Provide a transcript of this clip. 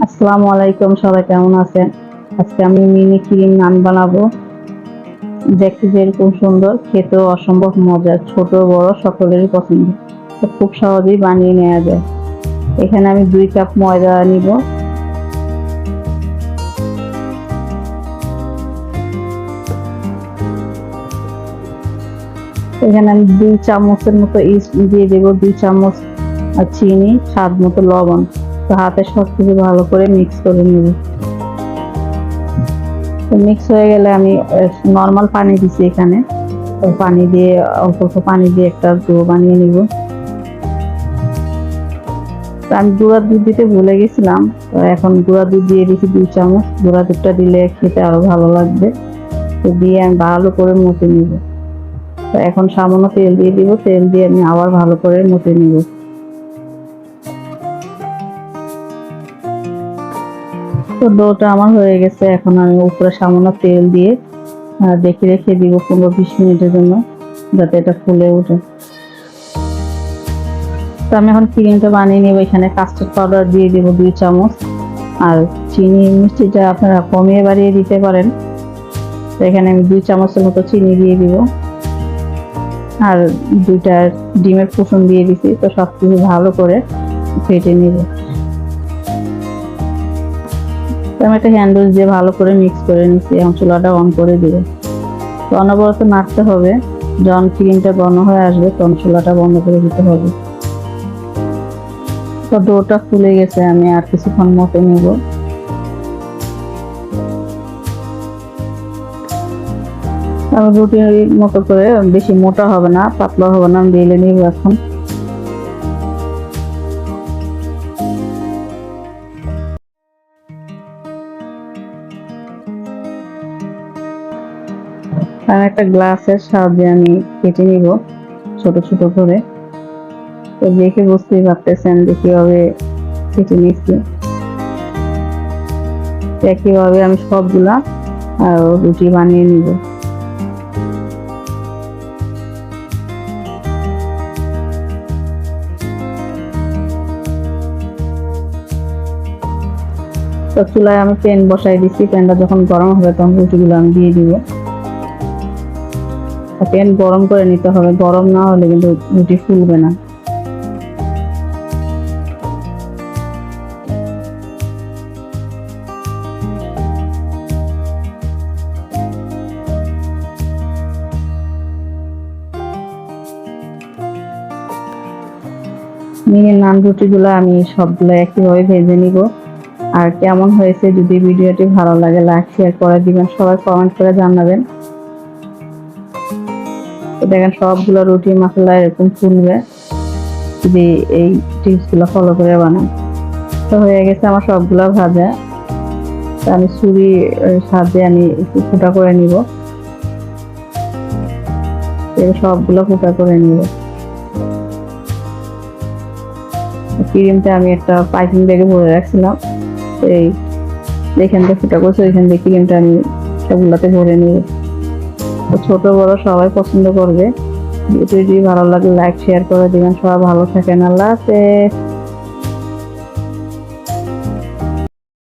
আসসালামু আলাইকুম, সবাই কেমন আছেন? আজকে আমি মিনি ক্রিম নান বানাবো। দেখতে যেরকম সুন্দর, খেতেও অসম্ভব মজার, ছোট, বড়, সকলেরই পছন্দ। খুব সহজেই বানিয়ে নেওয়া যায়। এখানে আমি দুই কাপ ময়দা নিব। এখানে আমি দুই চামচের মতো ইস্ট দিয়ে দেবো, দুই চামচ চিনি, স্বাদ মতো লবণ। তো হাতে সব কিছু ভালো করে মিক্স করে নিব। মিক্স হয়ে গেলে আমি নর্মাল পানি দিছি এখানে। পানি দিয়ে, অল্প অল্প পানি দিয়ে একটা ডো বানিয়ে নিব। আমি গুঁড়া দুধ দিতে ভুলে গেছিলাম। তো এখন গুঁড়া দুধ দিয়ে দিচ্ছি দুই চামচ। গুঁড়া দুধটা দিলে খেতে আরও ভালো লাগবে। তো দিয়ে আমি ভালো করে মতে নিব। তো এখন সামান্য তেল দিয়ে দিব। তেল দিয়ে আমি আবার ভালো করে মতে নিব। তো ডোটা আমার হয়ে গেছে। এখন আমি উপরে সামান্য তেল দিয়ে দেখে রেখে দিব পনেরো বিশ মিনিটের জন্য, যাতে এটা ফুলে ওঠে। তো আমি এখন ক্রিমটা বানিয়ে নেব। এখানে কাস্টার্ড পাউডার দিয়ে দিব দুই চামচ। আর চিনি, মিষ্টিটা আপনারা কমিয়ে বাড়িয়ে দিতে পারেন। তো এখানে আমি দুই চামচের মতো চিনি দিয়ে দিব। আর দুইটা ডিমের কুসুম দিয়ে দিছি। তো সব কিছু ভালো করে ফেটে নিব। আমি একটা হ্যান্ডেল দিয়ে ভালো করে মিক্স করে নিচ্ছি এখন চুলাটা অন করে দিব। তো অনবরত নাড়তে হবে। যখন ক্রিমটা ঘন হয়ে আসবে, তখন চুলাটা বন্ধ করে দিতে হবে। তো ডোটা ফুলে গেছে, আমি আর কিছুক্ষণ মতো নেব। রুটির মতো করে, বেশি মোটা হবে না পাতলা হবে না, আমি বেলে নিব এখন। আর একটা গ্লাসের সাহায্যে আমি কেটে নিব, ছোট ছোট করে। তো দেখে বুঝতেই পারতেছেন যে কীভাবে কেটে নিচ্ছি। একইভাবে আমি সবগুলা রুটি বানিয়ে নিব। তো চুলায় আমি প্যান বসাই দিচ্ছি প্যানটা যখন গরম হবে তখন রুটিগুলো আমি দিয়ে দিব। প্যান গরম করে নিতে হবে। গরম না হলে কিন্তু রুটি ফুলবে না। নিয়ে নান রুটিগুলো আমি সবগুলো একইভাবে ভেজে নিব। আর কেমন হয়েছে যদি ভিডিওটি ভালো লাগে, লাইক শেয়ার করে দিবেন। সবাই কমেন্ট করে জানাবেন। দেখেন সবগুলো রুটি মশলা এরকম ফুলবে। যদি এই টিপসগুলো ফলো করে বানান তো হয়ে গেছে আমার সবগুলো ভাজা। তো আমি ছুরি সাহায্যে আমি একটু ফুটা করে নিব। সবগুলো ফুটা করে নিব। ক্রিমটা আমি একটা পাইপিং ব্যাগে ভরে রাখছিলাম। এই যেখান থেকে ফুটা করছে, ওইখান থেকে ক্রিমটা আমি সবগুলোতে ভরে নিব। ছোট, বড় সবাই পছন্দ করবে। ভিডিওটি ভালো লাগলে লাইক শেয়ার করে দিবেন। সবাই ভালো থাকেন। আল্লাহ হাফেজ।